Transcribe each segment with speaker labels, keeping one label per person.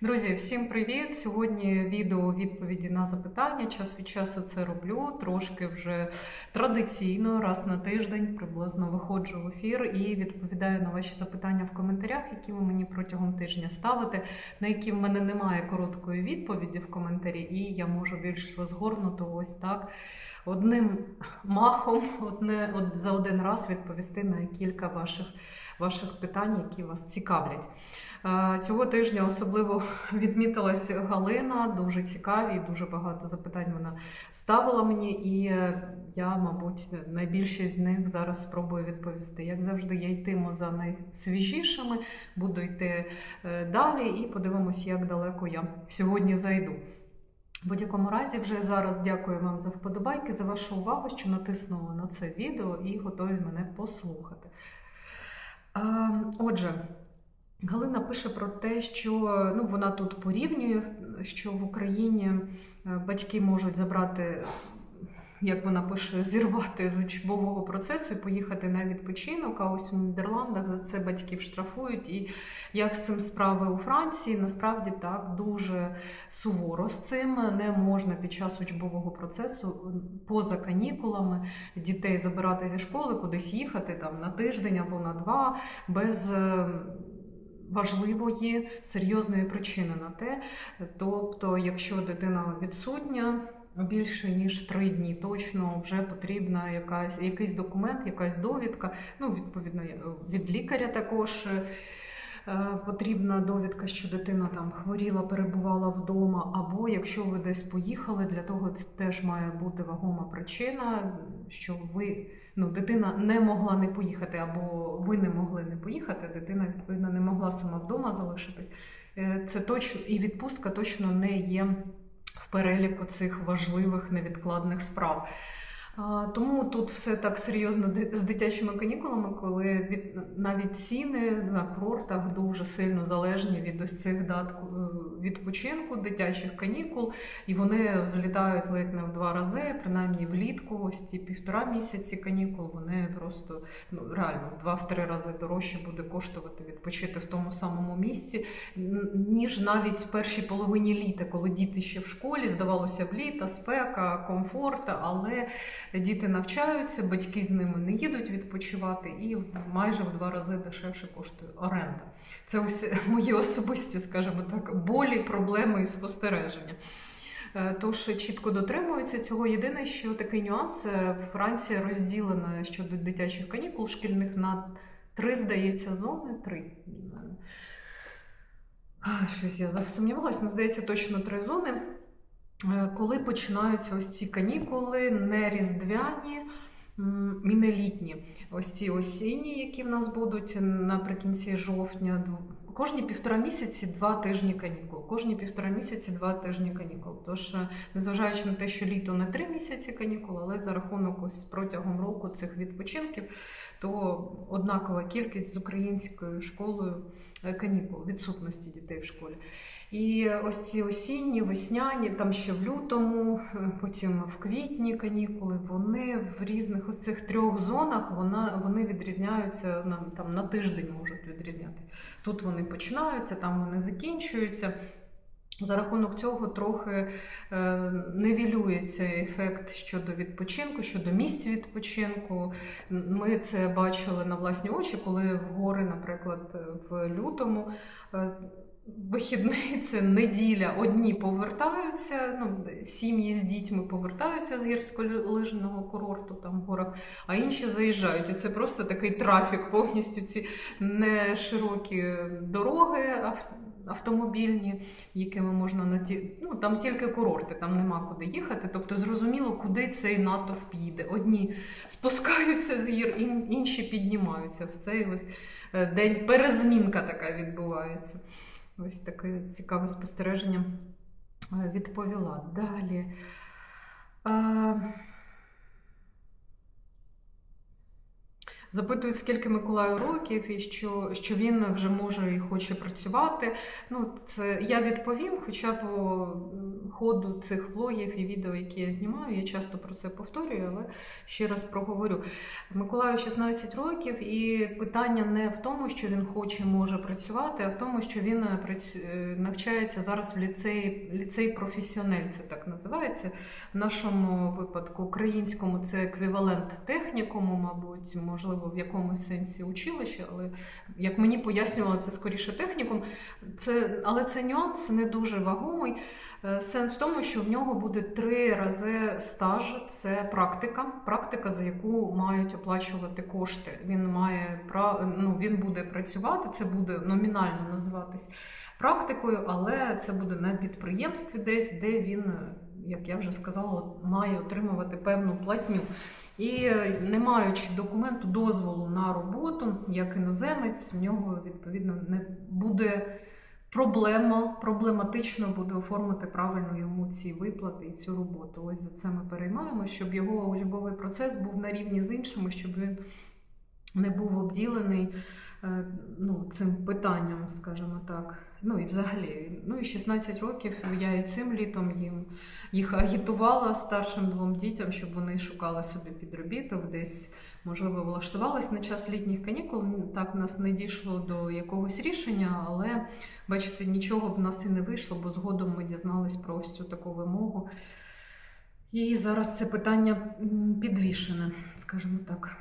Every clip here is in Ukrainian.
Speaker 1: Друзі, всім привіт! Сьогодні відео відповіді на запитання. Час від часу це роблю. Трошки вже традиційно, раз на тиждень приблизно виходжу в ефір і відповідаю на ваші запитання в коментарях, які ви мені протягом тижня ставите, на які в мене немає короткої відповіді в коментарі, і я можу більш розгорнуто ось так. Одним махом, одне, от, за один раз відповісти на кілька ваших, ваших питань, які вас цікавлять. Е, Цього тижня особливо відмітилась Галина, дуже цікаві, дуже багато запитань вона ставила мені, і е, я, мабуть, найбільшість з них зараз спробую відповісти. Як завжди, я йтиму за найсвіжішими, буду йти е, далі і подивимось, як далеко я сьогодні зайду. В будь-якому разі, вже зараз дякую вам за вподобайки, за вашу увагу, що натиснули на це відео і готові мене послухати. Е, Отже. Галина пише про те, що ну, вона тут порівнює, що в Україні е, батьки можуть забрати, як вона пише, зірвати з учбового процесу і поїхати на відпочинок. А ось в Нідерландах за це батьків штрафують. І як з цим справи у Франції, насправді так дуже суворо з цим не можна під час учбового процесу поза канікулами дітей забирати зі школи, кудись їхати там на тиждень або на два без. Важливої серйозної причини на те. Тобто, якщо дитина відсутня більше ніж три дні, точно вже потрібна якась якийсь документ, якась довідка. Ну, відповідно, від лікаря також. е, Потрібна довідка, що дитина там хворіла, перебувала вдома, або якщо ви десь поїхали, для того це теж має бути вагома причина, що ви ну, дитина не могла не поїхати, або ви не могли не поїхати, дитина відповідно не могла сама вдома залишитись. Е, Це точно і відпустка точно не є в переліку цих важливих невідкладних справ. Тому тут все так серйозно з дитячими канікулами, коли від навіть ціни на курортах дуже сильно залежні від ось цих дат відпочинку, дитячих канікул, і вони злітають ледь не в два рази, принаймні влітку, ось ці півтора місяці канікул, вони просто ну реально в два-три рази дорожче буде коштувати відпочити в тому самому місці, ніж навіть в першій половині літа, коли діти ще в школі, здавалося б, літа, спека, комфорт, але діти навчаються, батьки з ними не їдуть відпочивати, і майже в два рази дешевше коштує оренда. Це ось мої особисті, скажімо так, болі, проблеми і спостереження. Е, Тож чітко дотримуються цього. Єдине, що такий нюанс, е, Франція розділена щодо дитячих канікул шкільних на три, здається, зони. Три. Щось я засумнівалася, але здається, точно три зони. Е, Коли починаються ось ці канікули, не різдвяні м, і не літні. Ось ці осінні, які в нас будуть наприкінці жовтня. Кожні півтора місяці два тижні канікул. Кожні півтора місяці два тижні канікул. Тож, е, незважаючи на те, що літо не три місяці канікул, але за рахунок ось протягом року цих відпочинків, то однакова кількість з українською школою е, канікул, відсутності дітей в школі. І ось ці осінні, весняні, там ще в лютому, е, потім в квітні канікули, вони в різних ось цих трьох зонах вона, вони відрізняються на, там, на тиждень можуть відрізнятися. Тут вони починаються, там вони закінчуються. За рахунок цього трохи е, невілюється ефект щодо відпочинку, щодо місць відпочинку. Ми це бачили на власні очі, коли в гори, наприклад, в лютому. е, Вихідний це неділя. Одні повертаються, ну, сім'ї з дітьми повертаються з гірськолижного курорту там в горах, а інші заїжджають. І це просто такий трафік, повністю ці неширокі дороги ав- автомобільні, якими можна на ті. Ну там тільки курорти, там нема куди їхати. Тобто зрозуміло, куди цей натовп їде. Одні спускаються з гір, інші піднімаються. В цей ось е, день перезмінка така відбувається. Ось таке цікаве спостереження е, відповіла. Далі. Е, Запитують, скільки Миколаю років, і що, що він вже може і хоче працювати. Ну, це я відповім, хоча по ходу цих влогів і відео, які я знімаю, я часто про це повторюю, але ще раз проговорю. Миколаю 16 років, і питання не в тому, що він хоче може працювати, а в тому, що він е, е, навчається зараз в ліцеї, ліцей професіонель, це так називається. В нашому випадку українському це еквівалент технікуму, мабуть, можливо, в якомусь сенсі училище, але як мені пояснювали, це скоріше технікум. Це, але це нюанс не дуже вагомий. Е, Сенс в тому, що в нього буде три рази стаж. Це практика, практика, за яку мають оплачувати кошти. Він має ну, він буде працювати, це буде номінально називатись практикою, але це буде на підприємстві, десь де він, як я вже сказала, має отримувати певну платню. І е, не маючи документу дозволу на роботу, як іноземець, в нього відповідно не буде проблема, проблематично буде оформити правильно йому ці виплати і цю роботу. Ось за це ми переймаємо, щоб його учбовий процес був на рівні з іншими, щоб він не був обділений е, ну, цим питанням, скажімо так. Ну і взагалі, ну і 16 років я і цим літом їм їх агітувала старшим двом дітям, щоб вони шукали собі підробіток, десь можливо влаштувались на час літніх канікул. Так в нас не дійшло до якогось рішення, але бачите, нічого б в нас і не вийшло, бо згодом ми дізнались про ось цю таку вимогу. І зараз це питання підвішене, скажімо так.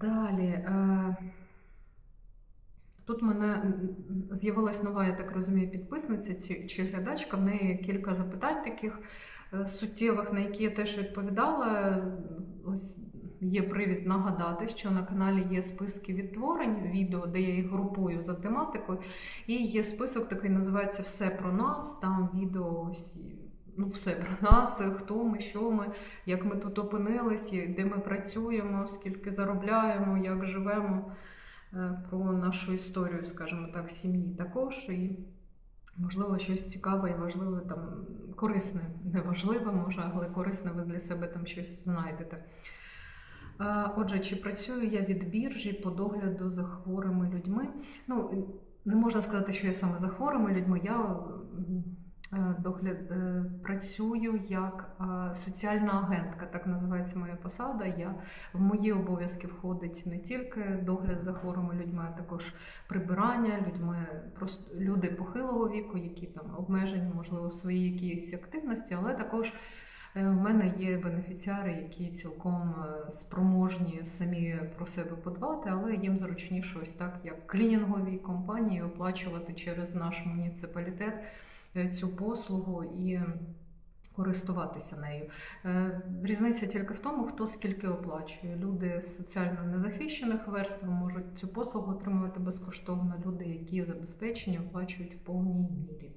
Speaker 1: Далі. е, Тут мене з'явилась нова, я так розумію, підписниця чи, чи глядачка. В неї кілька запитань таких е, суттєвих, на які я теж відповідала. Ось є привід нагадати, що на каналі є списки відтворень відео, де я їх групую за тематикою. І є список такий, називається Все про нас. Там відео ось. Ну, все про нас, хто ми, що ми, як ми тут опинились, де ми працюємо, скільки заробляємо, як живемо, е, про нашу історію, скажімо так, сім'ї також. І, можливо, щось цікаве і важливе, там, корисне, не важливе, може, але корисне ви для себе там щось знайдете. Е, Отже, чи працюю я від біржі по догляду за хворими людьми? Ну, не можна сказати, що я саме за хворими людьми. Я догляд, е, працюю як е, соціальна агентка, так називається моя посада. Я, в мої обов'язки входить не тільки догляд за хворими людьми, а також прибирання людьми, просто люди похилого віку, які там обмежені, можливо, в своїй якійсь активності, але також. Е, У мене є бенефіціари, які цілком е, спроможні самі про себе подбати, але їм зручніше ось так, як клінінгові компанії, оплачувати через наш муніципалітет е, цю послугу і користуватися нею. Е, Різниця тільки в тому, хто скільки оплачує. Люди з соціально незахищених верств можуть цю послугу отримувати безкоштовно. Люди, які забезпечені, оплачують в повній мірі.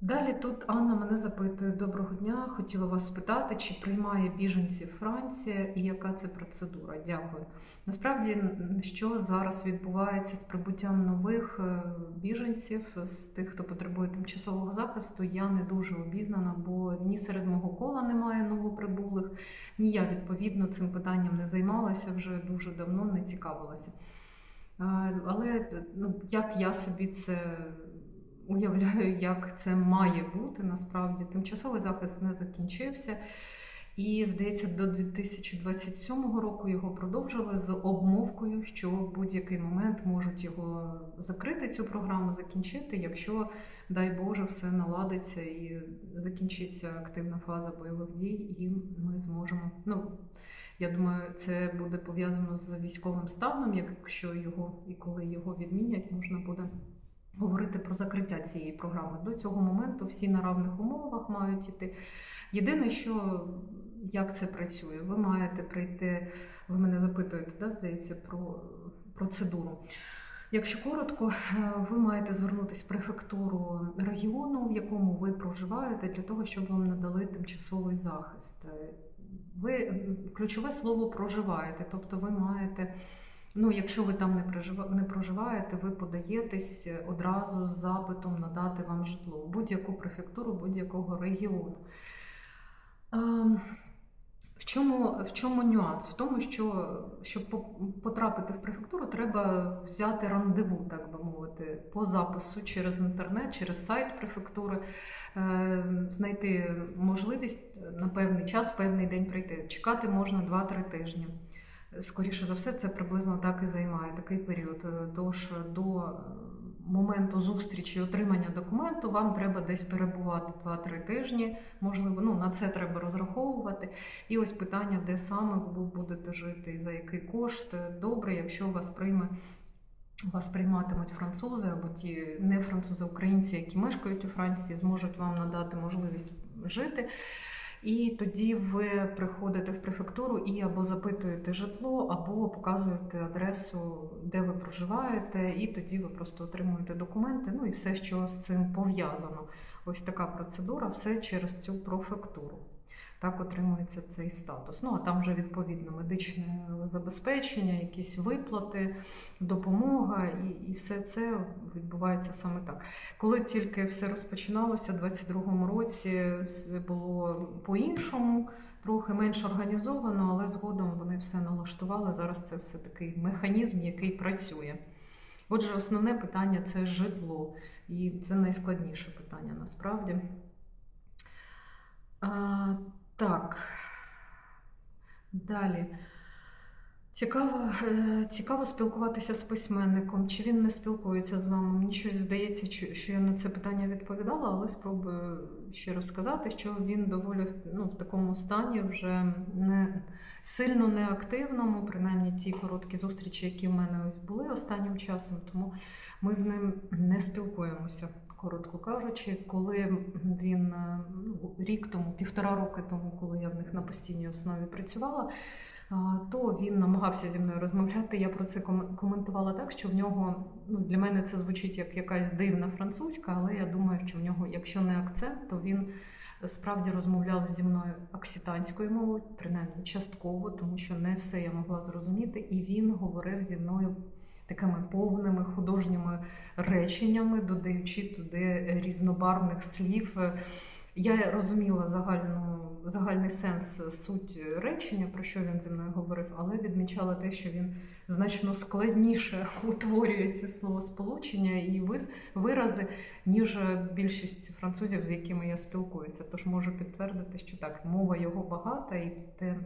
Speaker 1: Далі тут Анна мене запитує: доброго дня. Хотіла вас спитати, чи приймає біженців Франція і яка це процедура? Дякую. Насправді, що зараз відбувається з прибуттям нових е, біженців, з тих, хто потребує тимчасового захисту, я не дуже обізнана, бо ні серед мого кола немає новоприбулих, ні я відповідно цим питанням не займалася вже дуже давно, не цікавилася. Е, Але ну, як я собі це уявляю, як це має бути насправді. Тимчасовий захист не закінчився. І, здається, до 2027 року його продовжили з обмовкою, що в будь-який момент можуть його закрити, цю програму закінчити, якщо, дай Боже, все наладиться і закінчиться активна фаза бойових дій, і ми зможемо. Ну, я думаю, це буде пов'язано з військовим станом, якщо його і коли його відмінять, можна буде говорити про закриття цієї програми. До цього моменту всі на равних умовах мають іти. Єдине, що як це працює, ви маєте прийти, ви мене запитуєте, да, здається, про процедуру. Якщо коротко, е, ви маєте звернутися в префектуру регіону, в якому ви проживаєте, для того, щоб вам надали тимчасовий захист. Ви ключове слово проживаєте, тобто ви маєте Ну, якщо ви там не прожива- не проживаєте, ви подаєтесь одразу з запитом надати вам житло будь-яку префектуру будь-якого регіону. Ем, В чому, в чому нюанс? В тому, що щоб потрапити в префектуру, треба взяти рандеву, так би мовити, по запису через інтернет, через сайт префектури, е, знайти можливість на певний час, в певний день прийти. Чекати можна 2-3 тижні. Скоріше за все, це приблизно так і займає такий період. Е, Тож до е, моменту зустрічі отримання документу вам треба десь перебувати 2-3 тижні. Можливо, ну на це треба розраховувати. І ось питання, де саме ви будете жити, за який кошт. Добре, якщо вас прийме. Вас прийматимуть французи або ті не французи, українці, які мешкають у Франції, зможуть вам надати можливість жити. І тоді ви приходите в префектуру і або запитуєте житло, або показуєте адресу, де ви проживаєте, і тоді ви просто отримуєте документи. Ну і все, що з цим пов'язано. Ось така процедура, все через цю префектуру. Так отримується цей статус. Ну а там вже відповідно медичне забезпечення, якісь виплати, допомога, і, і все це відбувається саме так. Коли тільки все розпочиналося, у 22-му році це було по-іншому, трохи менш організовано, але згодом вони все налаштували. Зараз це все такий механізм, який працює. Отже, основне питання це житло, і це найскладніше питання насправді. Так. Далі. Цікаво, е, цікаво спілкуватися з письменником. Чи він не спілкується з вами? Мені щось здається, що я на це питання відповідала, але спробую ще раз сказати, що він доволі ну, в такому стані вже не сильно неактивному, принаймні ті короткі зустрічі, які в мене ось були останнім часом, тому ми з ним не спілкуємося. Коротко кажучи, коли він е, ну, рік тому, півтора роки тому, коли я в них на постійній основі працювала, то він намагався зі мною розмовляти. Я про це ком- коментувала так, що в нього ну для мене це звучить як якась дивна французька, але я думаю, що в нього, якщо не акцент, то він справді розмовляв зі мною окситанською мовою, принаймні частково, тому що не все я могла зрозуміти, і він говорив зі мною. Такими повними художніми реченнями, додаючи туди різнобарвних слів. Я розуміла загальну, загальний сенс, суть речення, про що він зі мною говорив, але відмічала те, що він значно складніше утворює ці словосполучення і ви- вирази, ніж більшість французів, з якими я спілкуюся. Тож можу підтвердити, що так, мова його багата, і те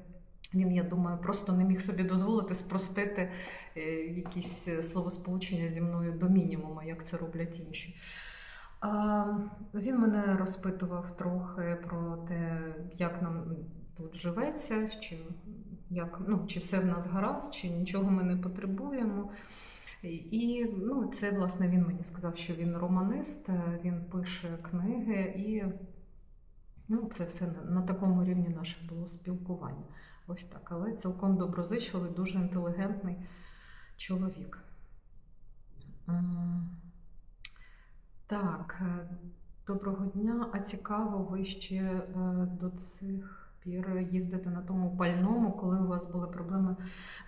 Speaker 1: він, я думаю, просто не міг собі дозволити спростити е, якісь словосполучення зі мною до мінімуму, як це роблять інші. Він мене розпитував трохи про те, як нам тут живеться, чи, як, ну, чи все в нас гаразд, чи нічого ми не потребуємо. І ну, це, власне, він мені сказав, що він романист, е, він пише книги, і ну, це все на такому рівні наше було спілкування. Ось так. Але цілком доброзичливий, дуже інтелігентний чоловік. Так, е, доброго дня. А цікаво, ви ще е, до цих пір їздите на тому пальному, коли у вас були проблеми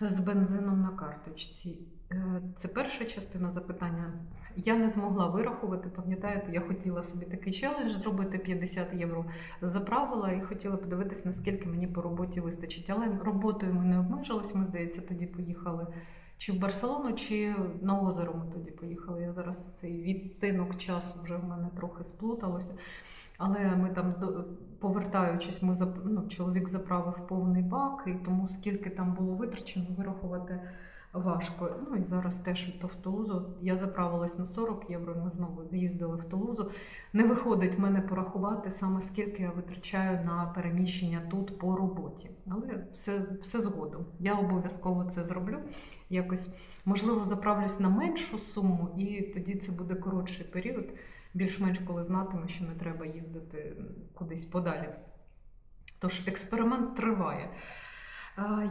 Speaker 1: з бензином на карточці. Е, Це перша частина запитання. Я не змогла вирахувати, пам'ятаєте, я хотіла собі такий челендж зробити 50 євро заправила і хотіла подивитись, наскільки мені по роботі вистачить. Але роботою ми не обмежились. Ми, здається, тоді поїхали чи в Барселону, чи на озеро ми тоді поїхали. Я зараз цей відтинок часу вже в мене трохи сплуталося. Але ми там повертаючись, ми ну, чоловік заправив повний бак, і тому скільки там було витрачено, вирахувати важко. Ну і зараз теж то в Тулузу. Я заправилась на 40 євро. Ми знову з'їздили в Тулузу. Не виходить в мене порахувати саме скільки я витрачаю на переміщення тут по роботі. Але все, все згодом. Я обов'язково це зроблю. Якось можливо заправлюсь на меншу суму, і тоді це буде коротший період. Більш-менш коли знатиму, що не треба їздити кудись подалі. Тож експеримент триває.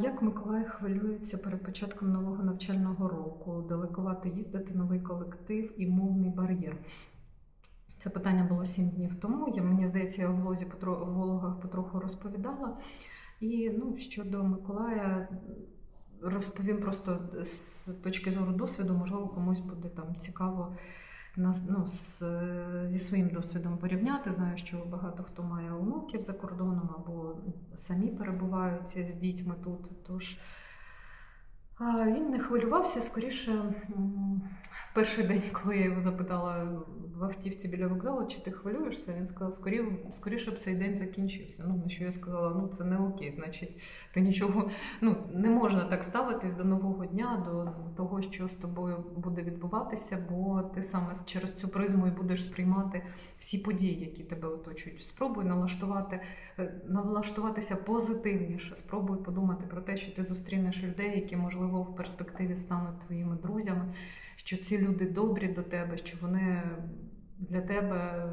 Speaker 1: Як Миколай хвилюється перед початком нового навчального року? Далекувато їздити, новий колектив і мовний бар'єр. Це питання було сім днів тому. Я, мені здається, я в потро- в вологах потроху розповідала. І ну, щодо Миколая, розповім просто з точки зору досвіду, можливо, комусь буде там цікаво ну, з, зі своїм досвідом порівняти. Знаю, що багато хто має онуків за кордоном або самі перебувають з дітьми тут. Тож він не хвилювався скоріше в перший день, коли я його запитала в автівці біля вокзалу, чи ти хвилюєшся, він сказав, скоріше, скоріше б цей день закінчився. Ну, на що я сказала, ну це не окей, значить, ти нічого ну, не можна так ставитись до нового дня, до того, що з тобою буде відбуватися, бо ти саме через цю призму і будеш сприймати всі події, які тебе оточують. Спробуй налаштувати, е, налаштуватися позитивніше. Спробуй подумати про те, що ти зустрінеш людей, які, можливо, в перспективі стануть твоїми друзями, що ці люди добрі до тебе, що вони для тебе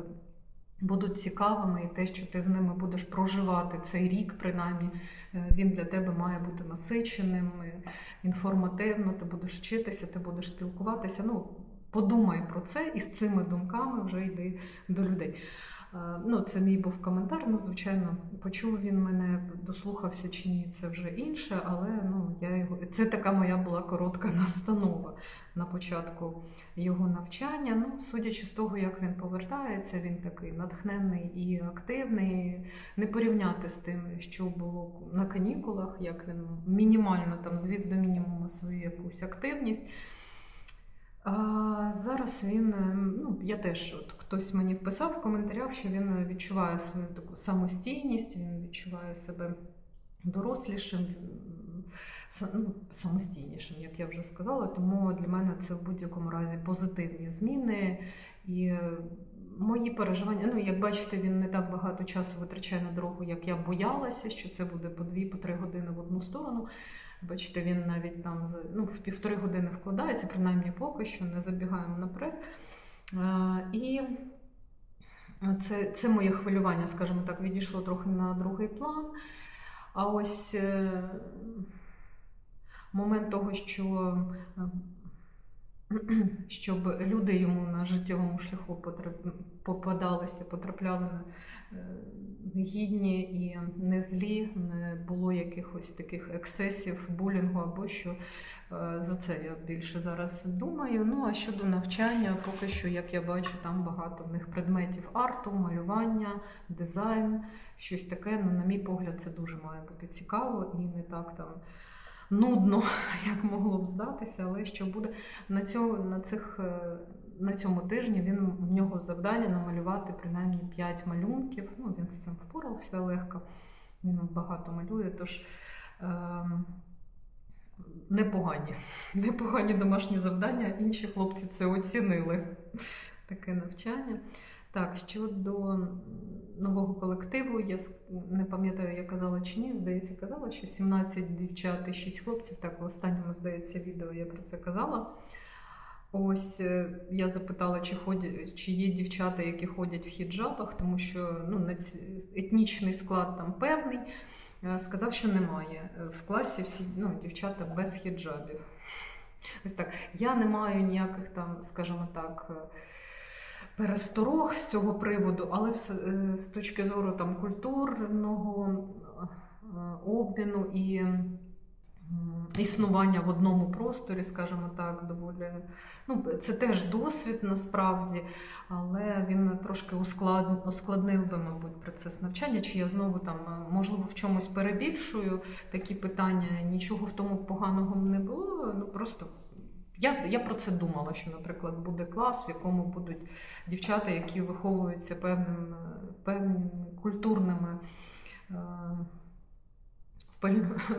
Speaker 1: будуть цікавими, і те, що ти з ними будеш проживати цей рік, принаймні, е, він для тебе має бути насиченим, е, інформативно, ти будеш вчитися, ти будеш спілкуватися. Ну, подумай про це і з цими думками вже йди до людей. Е, Ну, це мій був коментар. Ну, звичайно, почув він мене, дослухався чи ні, це вже інше, але ну, я його... це така моя була коротка настанова на початку його навчання. Ну, судячи з того, як він повертається, він такий натхненний і активний. Не порівняти з тим, що було на канікулах, як він мінімально там звів до мінімуму свою якусь активність. А зараз він, е, ну я теж, от хтось мені вписав в коментарях, що він відчуває свою таку самостійність, він відчуває себе дорослішим, ну, самостійнішим, як я вже сказала. Тому для мене це в будь-якому разі позитивні зміни. І е, мої переживання, ну як бачите, він не так багато часу витрачає на дорогу, як я боялася, що це буде по дві, по години в одну сторону. Бачите, він навіть там ну, в півтори години вкладається, принаймні поки що, не забігаємо наперед. А, І це, це моє хвилювання, скажімо так, відійшло трохи на другий план. А ось е, момент того, що е, щоб люди йому на життєвому шляху попадалися, потрапляли е, гідні і не злі, не було якихось таких ексцесів, булінгу або що. Е, За це я більше зараз думаю. Ну а щодо навчання, поки що, як я бачу, там багато в них предметів арту, малювання, дизайн, щось таке. Ну, на мій погляд, це дуже має бути цікаво і не так там нудно, як могло б здатися. Але що буде на цьому, на цих. е, На цьому тижні він в нього завдання намалювати принаймні 5 малюнків. Ну, він з цим впорався легко. Він багато малює. Тож ем, непогані. Непогані домашні завдання. Інші хлопці це оцінили. Таке навчання. Так, щодо нового колективу, я не пам'ятаю, я казала чи ні, здається, казала, що 17 дівчат і 6 хлопців. Так, в останньому, здається, відео я про це казала. Ось е, я запитала, чи ходять, чи є дівчата, які ходять в хіджабах, тому що ну, етнічний склад там певний. Е, Сказав, що немає. Е, В класі всі ну, дівчата без хіджабів. Ось так. Я не маю ніяких там, скажімо так, пересторог з цього приводу, але е, з точки зору там, культурного е, обміну і існування в одному просторі, скажімо так, доволі. Ну, це теж досвід насправді, але він трошки усклад... ускладнив би, мабуть, процес навчання. Чи я знову там, е, можливо, в чомусь перебільшую такі питання, нічого в тому поганого не було. Ну просто я, я про це думала, що, наприклад, буде клас, в якому будуть дівчата, які виховуються певним, е, певними культурними. е,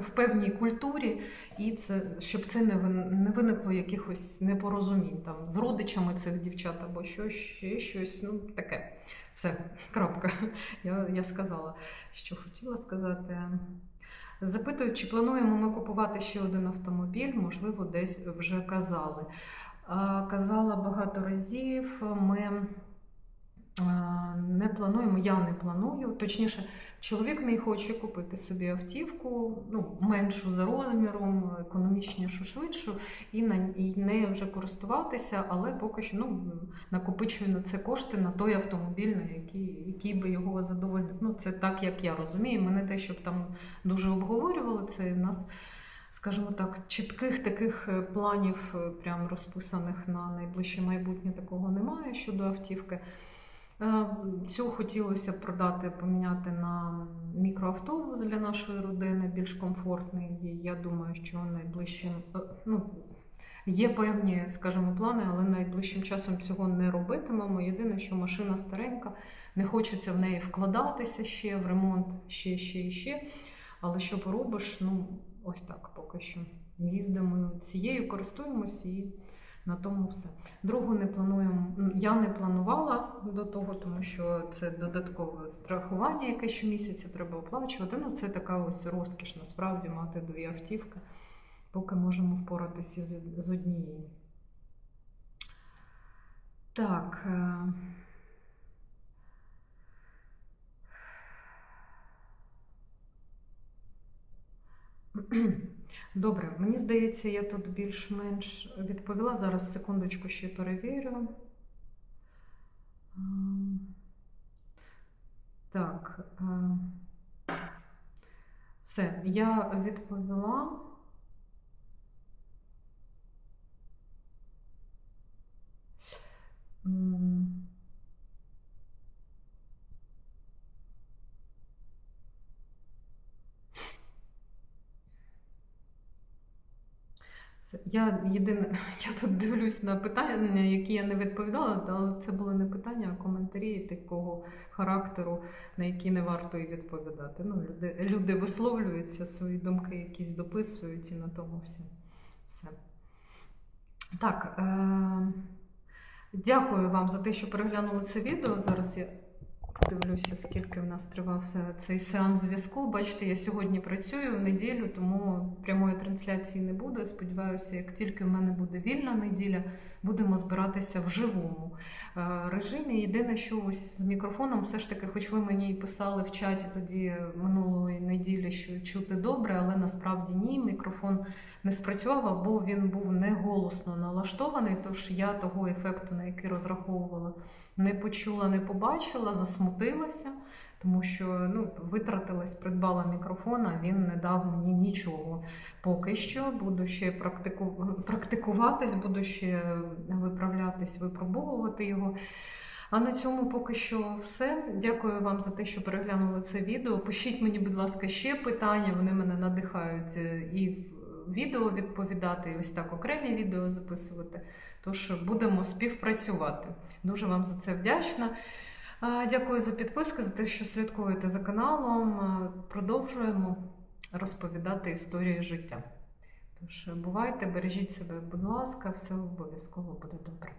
Speaker 1: в певній культурі, і це щоб це не не виникло якихось непорозумінь там з родичами цих дівчат або що, ще щось. Ну таке. Все, крапка. Я, я сказала, що хотіла сказати. Запитують, чи плануємо ми купувати ще один автомобіль, можливо, десь вже казали. Казала багато разів. Ми не плануємо, я не планую. Точніше, чоловік мій хоче купити собі автівку, ну, меншу за розміром, економічнішу, швидшу, і на і нею вже користуватися, але поки що ну, накопичую на це кошти на той автомобіль, на який, який би його задовольнив. Ну, це так, як я розумію. Ми не те, щоб там дуже обговорювали це. У нас скажімо так, чітких таких е, планів, е, прям розписаних на найближче майбутнє, такого немає щодо автівки. Е, Цю хотілося продати, поміняти на мікроавтобус для нашої родини, більш комфортний. Я думаю, що найближчим е, ну, є певні, скажімо, плани, але найближчим часом цього не робитимемо. Єдине, що машина старенька, не хочеться в неї вкладатися ще в ремонт, ще, ще ще. Але що поробиш? Ну, ось так поки що. Їздимо цією, користуємось і на тому все. Другу не плануємо. Я не планувала до того, тому що це додаткове страхування, яке щомісяця треба оплачувати. Ну, це така ось розкіш, насправді, мати дві автівки, поки можемо впоратися з, з однією. Так. Добре, мені здається, я тут більш-менш відповіла. Зараз секундочку ще перевірю. Ем, Так. е, Все, я відповіла. М, Я єдине, я тут дивлюсь на питання, які я не відповідала, але це були не питання, а коментарі такого характеру, на які не варто і відповідати. Ну, люди, люди висловлюються, свої думки якісь дописують і на тому всі. все. Так, е- дякую вам за те, що переглянули це відео. Зараз я подивлюся, скільки в нас тривав цей сеанс зв'язку. Бачите, я сьогодні працюю в неділю, тому прямої трансляції не буде. Сподіваюся, як тільки в мене буде вільна неділя, будемо збиратися в живому е, режимі. Єдине, що ось з мікрофоном, все ж таки, хоч ви мені і писали в чаті тоді минулої неділі, що чути добре, але насправді ні, мікрофон не спрацював, або він був не голосно налаштований. Тож я того ефекту, на який розраховувала, не почула, не побачила, засмутилася, тому що ну, витратилась, придбала мікрофон, а він не дав мені нічого. Поки що буду ще практику... практикуватись, буду ще виправлятись, випробовувати його. А на цьому поки що все. Дякую вам за те, що переглянули це відео. Пишіть мені, будь ласка, ще питання, вони мене надихають е, і відео відповідати, і ось так окремі відео записувати. Тож будемо співпрацювати. Дуже вам за це вдячна. Дякую за підписки, за те, що слідкуєте за каналом. Продовжуємо розповідати історії життя. Тож бувайте, бережіть себе, будь ласка, все обов'язково буде добре.